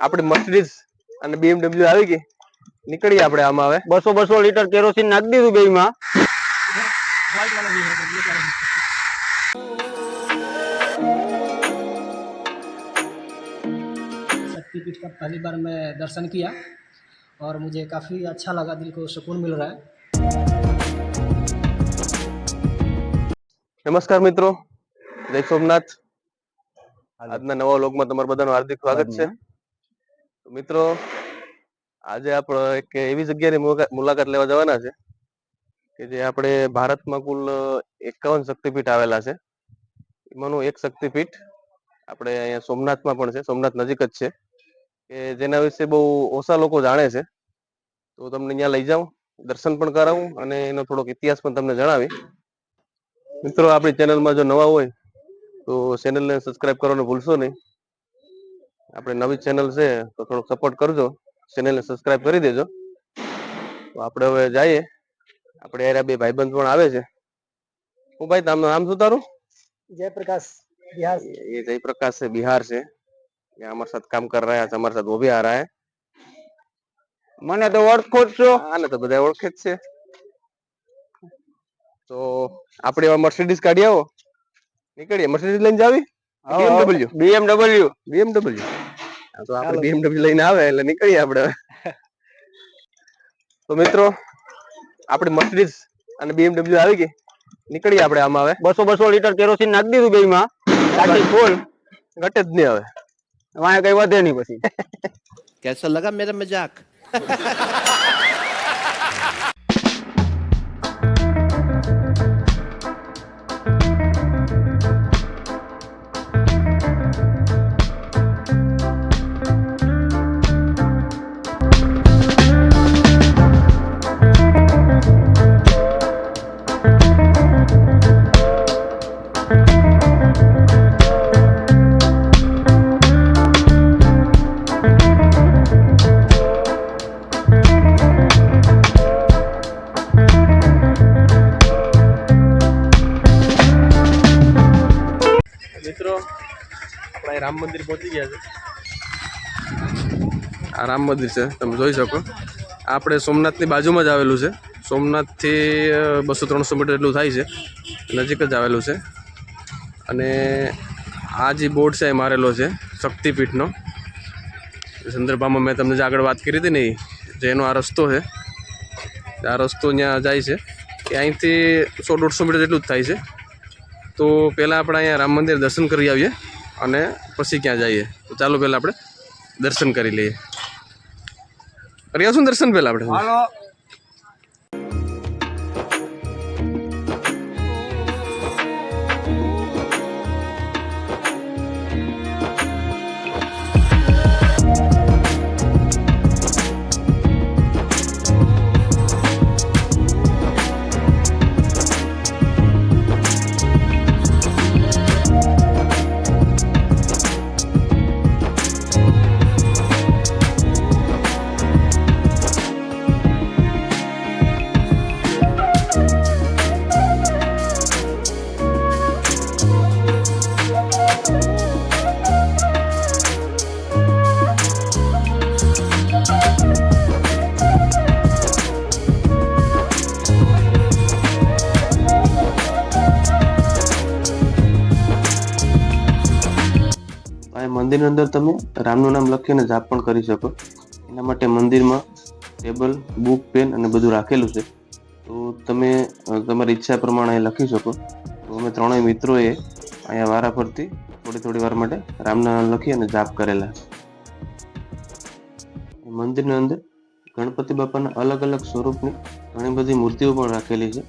આપણી મર્સિડીઝ અને BMW આવી ગઈ નીકળીએ આપણે આમાં હવે બસો બસો લીટર કેરોસીન નાખી દીધું બે માં शक्तिपीठ का पहली बार मैं दर्शन किया और मुझे काफ़ी अच्छा लगा दिल को सुकून मिल रहा है નમસ્કાર મિત્રો જય સોમનાથ આજના નવા લોકમાં તમારું બધાનું હાર્દિક સ્વાગત છે તો મિત્રો, આજે આપણે એક એવી જગ્યાની મુલાકાત લેવા જવાના છે કે જે આપણે ભારતમાં કુલ એકાવન શક્તિપીઠ આવેલા છે. એમાંનું એક શક્તિપીઠ આપણે અહીંયા સોમનાથમાં પણ છે, સોમનાથ નજીક જ છે, કે જેના વિશે બહુ ઓછા લોકો જાણે છે. તો તમને અહીંયા લઈ જાઉં, દર્શન પણ કરાવું અને એનો થોડોક ઇતિહાસ પણ તમને જણાવી. મિત્રો, આપણી ચેનલમાં જો નવા હોય તો ચેનલને સબસ્ક્રાઇબ કરવાનું ભૂલશો નહીં. આપણે નવી ચેનલ છે તો થોડોક સપોર્ટ કરજો. ચેનલને સબસ્ક્રાઇબ કરી દેજો. તો આપણે હવે જઈએ. આપણે યાર બે ભાઈબંધ પણ આવે છે. હું ભાઈ તમને નામ શું તારું? જયપ્રકાશ બિહાર. એ જયપ્રકાશ છે બિહાર છે. એ અમારા સાથે કામ કર રહ્યા છે અમારા સાથે ઊભી આ રહ્યા મને તો ઓળખો જ છો. આને તો બધા ઓળખે જ છે. તો આપણે મર્સિડીઝ કાઢી આવો. નીકળીએ. મર્સિડીઝ લઈને જાવી? BMW? BMW. BMW. તો આપણે બીએમડબલ્યુ લઈને આવે એટલે નીકળીએ આપણે તો મિત્રો આપણે મર્સિડીઝ અને બીએમડબલ્યુ આવી ગઈ. નીકળીએ આપણે આમાં હવે. બસો બસો લીટર કેરોસીન નાખી દીધું બે માં. ટાંકી ફૂલ ઘટે જ નહીં હવે. વાય કઈ વધે નહીં પછી. કેસો લગા મેરા મજાક. રામ મંદિર પહોંચી ગયા છે. આ રામ મંદિર છે, તમે જોઈ શકો. આપણે સોમનાથની બાજુમાં જ આવેલું છે. સોમનાથથી બસો ત્રણસો મીટર એટલું થાય છે. નજીક જ આવેલું છે. અને આ જે બોર્ડ છે એ મારેલો છે, શક્તિપીઠનો. સંદર્ભામાં મેં તમને જે આગળ વાત કરી હતી ને જે એનો આ રસ્તો છે, આ રસ્તો ત્યાં જાય છે. એ અહીંથી સો દોઢસો મીટર જેટલું જ થાય છે. તો પહેલાં આપણે અહીંયા રામ મંદિર દર્શન કરી આવીએ. અને પછી ક્યાં જઈએ? તો ચાલો પહેલાં આપણે દર્શન કરી લઈએ. કરી આવશું દર્શન પહેલાં આપણે? હાલો. મંદિરની અંદર તમે રામનું નામ લખીને જાપ પણ કરી શકો. એના માટે મંદિરમાં ટેબલ, બુક, પેન અને બધું રાખેલું છે. તો તમે તમારી ઈચ્છા પ્રમાણે લખી શકો. તો અમે ત્રણેય મિત્રોએ અહીંયા વારા ફરતી થોડી થોડી વાર માટે રામના નામ લખી અને જાપ કરેલા. મંદિરની અંદર ગણપતિ બાપાના અલગ અલગ સ્વરૂપની ઘણી બધી મૂર્તિઓ પણ રાખેલી છે.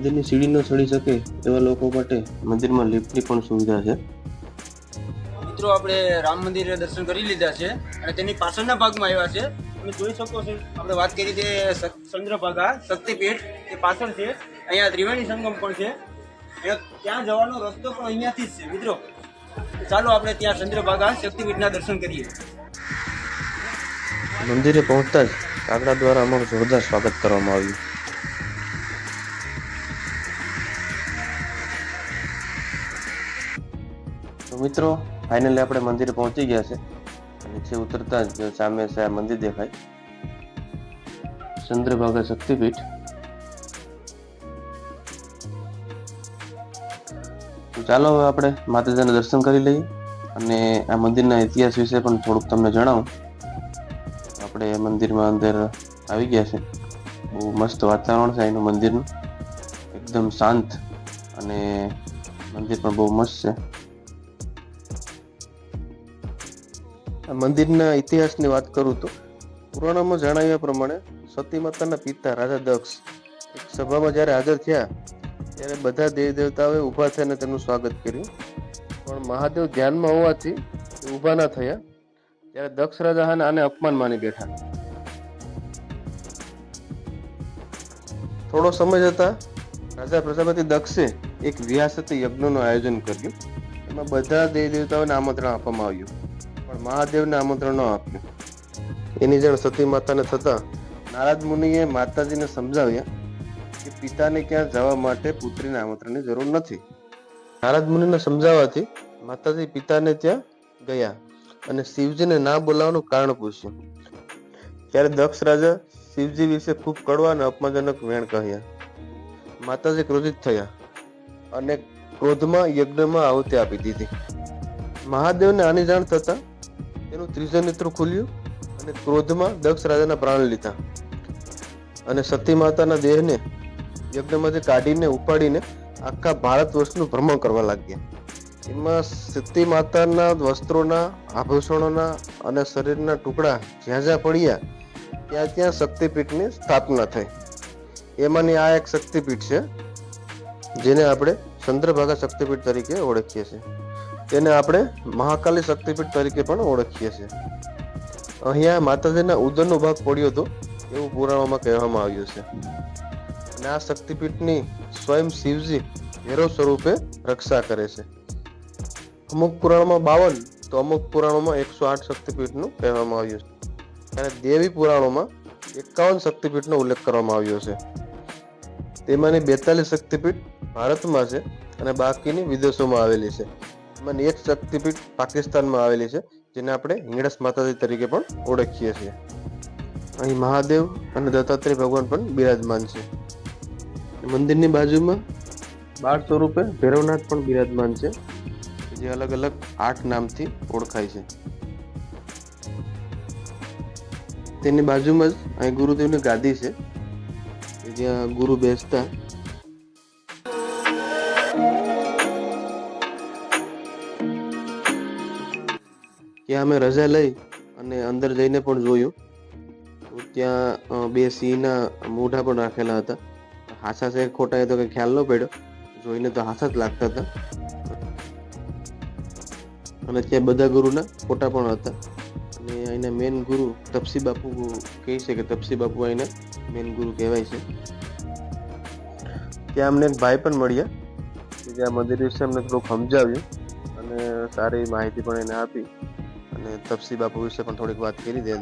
મંદિરની સીડી ન ચડી શકે એવા લોકો માટે મંદિરમાં લિફ્ટની પણ સુવિધા છે. મિત્રો આપણે રામ મંદિરે દર્શન કરી લીધા છે અને તેની પાછળના ભાગમાં આવ્યા છે. તમે જોઈ શકો છો આપણે વાત કરી છે ચંદ્રભાગા શક્તિપીઠ એ પાછળ છે. અહીંયા ત્રિવેણી સંગમ પણ છે. ત્યાં જવાનો રસ્તો પણ અહીંયાથી જ છે મિત્રો. ચાલો આપણે ત્યાં ચંદ્રભાગા શક્તિપીઠના દર્શન કરીએ. મંદિરે પહોંચતા જ કાગડા દ્વારા અમારું જોરદાર સ્વાગત કરવામાં આવ્યું. મિત્રો ફાઇનલી આપણે મંદિરે પહોંચી ગયા છે. નીચે ઉતરતા જ સામે મંદિર દેખાય. ચંદ્રભાગા શક્તિપીઠ. ચાલો હવે આપણે માતાજીના દર્શન કરી લઈએ અને આ મંદિરના ઇતિહાસ વિશે પણ થોડુંક તમને જણાવું. આપણે મંદિરમાં અંદર આવી ગયા છે. બહુ મસ્ત વાતાવરણ છે એનું મંદિરનું. એકદમ શાંત અને મંદિર પણ બહુ મસ્ત છે. મંદિરના ઇતિહાસની વાત કરું તો પુરાણોમાં જણાવ્યા પ્રમાણે સતી માતાના પિતા રાજા દક્ષ એક સભામાં જ્યારે હાજર થયા, ત્યારે બધા દેવ દેવતાઓએ ઊભા થઈને તેમનું સ્વાગત કર્યું. પણ મહાદેવ ધ્યાનમાં હોવાથી ઊભા ના થયા. ત્યારે દક્ષ રાજા આને અપમાન માની બેઠા. થોડો સમય જતા રાજા પ્રજાપતિ દક્ષે એક વિહાસતી યજ્ઞનું આયોજન કર્યું. એમાં બધા દેવ દેવતાઓને આમંત્રણ આપવામાં આવ્યું. પણ મહાદેવને આમંત્રણ ન આપ્યું. એની જાણ સતી માતાને થતા નારાજ મુનિએ માતાજીને સમજાવ્યા કે પિતાને ક્યાં જવા માટે પુત્રીને આમંત્રણની જરૂર નથી. નારાજ મુનિને સમજાવવાથી માતાજી પિતાને ત્યાં ગયા અને શિવજીને ના બોલાવવાનું કારણ પૂછ્યું. ત્યારે દક્ષ રાજા શિવજી વિશે ખૂબ કડવા અને અપમાનજનક વેણ કહ્યા. માતાજી ક્રોધિત થયા અને ક્રોધમાં યજ્ઞમાં આહુતિ આપી દીધી. મહાદેવને આની જાણ થતા તેનું ત્રીજું નેત્ર ખુલ્યું અને ક્રોધમાં દક્ષ રાજાના પ્રાણ લીધા. અને સતી માતાના દેહને યજ્ઞમાંથી કાઢીને ઉપાડીને આખા ભારત વર્ષનું ભ્રમણ કરવા લાગ્યા. એમાં સતી માતાના વસ્ત્રોના, આભૂષણોના અને શરીરના ટુકડા જ્યાં જ્યાં પડ્યા, ત્યાં ત્યાં શક્તિપીઠની સ્થાપના થઈ. એમાંની આ એક શક્તિપીઠ છે, જેને આપણે ચંદ્રભાગા શક્તિપીઠ તરીકે ઓળખીએ છીએ. તેને આપણે મહાકાલી શક્તિપીઠ તરીકે પણ ઓળખીએ છીએ. અહીંયા માતાજીના ઉદરનો ભાગ પડ્યો હતો એવું પુરાણોમાં કહેવામાં આવ્યું છે. અને આ શક્તિપીઠની સ્વયં શિવજી ભૈરવ સ્વરૂપે રક્ષા કરે છે. અમુક પુરાણોમાં બાવન, તો અમુક પુરાણોમાં એકસો આઠ શક્તિપીઠનું કહેવામાં આવ્યું છે. અને દેવી પુરાણોમાં એકાવન શક્તિપીઠનો ઉલ્લેખ કરવામાં આવ્યો છે. તેમાંની બેતાલીસ શક્તિપીઠ ભારતમાં છે અને બાકીની વિદેશોમાં આવેલી છે. એમાંની એક શક્તિપીઠ પાકિસ્તાનમાં આવેલી છે, જેને આપણે હિંગળસ માતાજી તરીકે પણ ઓળખીએ છીએ. અહીં મહાદેવ અને દત્તાત્રેય ભગવાન પણ બિરાજમાન છે. મંદિરની બાજુમાં બાળ સ્વરૂપે ભૈરવનાથ પણ બિરાજમાન છે, જે અલગ અલગ આઠ નામથી ઓળખાય છે. તેની બાજુમાં જ અહીં ગુરુદેવની ગાદી છે જ્યાં ગુરુ બેસતા ત્યાં અમે રજા લઈ અને અંદર જઈને પણ જોયું. તો ત્યાં બે સિંહના મોઢા પણ રાખેલા હતા. હાસા છે ખોટા એ તો કઈ ખ્યાલ ન પડ્યો. જોઈને તો હાસા જ લાગતા હતા. અને ત્યાં બધા ગુરુના ફોટા પણ હતા. અને અહીંના મેન ગુરુ તપસી બાપુ કહે છે કે તપસી બાપુ અહીંના મેન ગુરુ કહેવાય છે. ત્યાં અમને એક ભાઈ પણ મળ્યા, કે જે આ મંદિર વિશે અમને થોડુંક સમજાવ્યું અને સારી માહિતી પણ એને આપી. અને તપસી બાપુ વિશે પણ થોડીક વાત કરી દે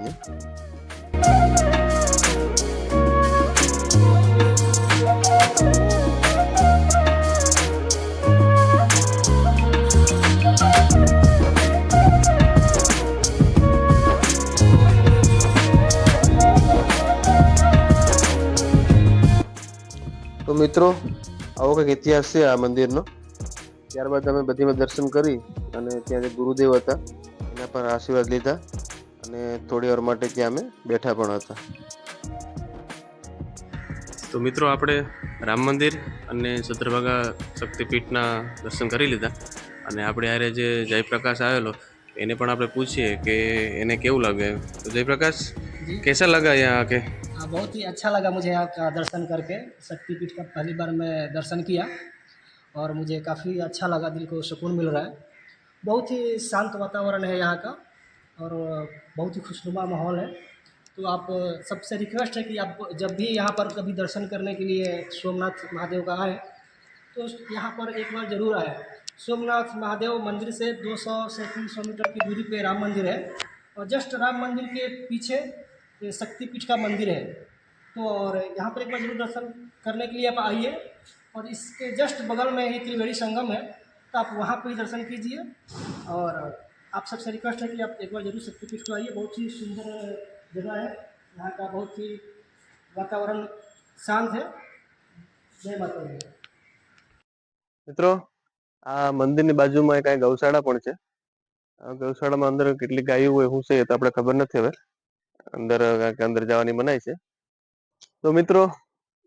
તો મિત્રો, આવો કંઈક ઇતિહાસ છે આ મંદિરનો. ત્યારબાદ અમે બધીમાં દર્શન કરી અને ત્યાં જે ગુરુદેવ હતા એના પર આશીર્વાદ લીધા અને થોડી વાર માટે ત્યાં અમે બેઠા પણ હતા તો મિત્રો આપણે રામ મંદિર અને ચંદ્રભાગા શક્તિપીઠના દર્શન કરી લીધા અને આપણે આરે જે જયપ્રકાશ આવેલો એને પણ આપણે પૂછીએ કે એને કેવું લાગે તો જયપ્રકાશ जी कैसा लगा यहाँ आके हाँ बहुत ही अच्छा लगा मुझे यहाँ का दर्शन करके शक्तिपीठ का पहली बार मैं दर्शन किया और मुझे काफ़ी अच्छा लगा दिल को सुकून मिल रहा है बहुत ही शांत वातावरण है यहाँ का और बहुत ही खुशनुमा माहौल है। तो आप सबसे रिक्वेस्ट है कि आप जब भी यहाँ पर कभी दर्शन करने के लिए सोमनाथ महादेव का आए तो यहाँ पर एक बार ज़रूर आए। सोमनाथ महादेव मंदिर से 200 से 300 मीटर की दूरी पे राम मंदिर है और जस्ट राम मंदिर के पीछे शक्तिपीठ का मंदिर है। तो और यहाँ पर एक बार ज़रूर दर्शन करने के लिए आप आइए और इसके जस्ट बगल में ही त्रिवेणी संगम है। तो आप वहाँ पर ही दर्शन कीजिए और आप सबसे रिक्वेस्ट है कि आप एक बार जरूर शक्तिपीठ को आइए बहुत ही सुंदर जगह है यहाँ का बहुत ही वातावरण शांत है जय माता दी મિત્રો આ મંદિરની બાજુમાં કઈ ગૌશાળા પણ છે આ ગૌશાળામાં અંદર કેટલી ગાયો હોય શું છે એ તો આપણે ખબર નથી હવે અંદર કારણ કે અંદર જવાની મનાઈ છે તો મિત્રો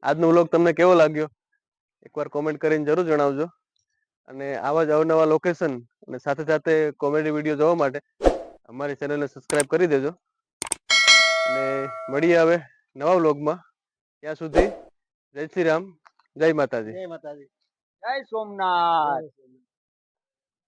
આજનો વ્લોગ તમને કેવો લાગ્યો એકવાર કોમેન્ટ કરીને જરૂર જણાવજો અને આવા જ અવનવા લોકેશન અને સાથે સાથે કોમેડી વીડિયો જોવા માટે અમારી ચેનલને સબસ્ક્રાઇબ કરી દેજો. અને મળીએ હવે નવા વ્લોગમાં ત્યાં સુધી જય શ્રી રામ, જય માતાજી. જય માતાજી. જય સોમનાથ.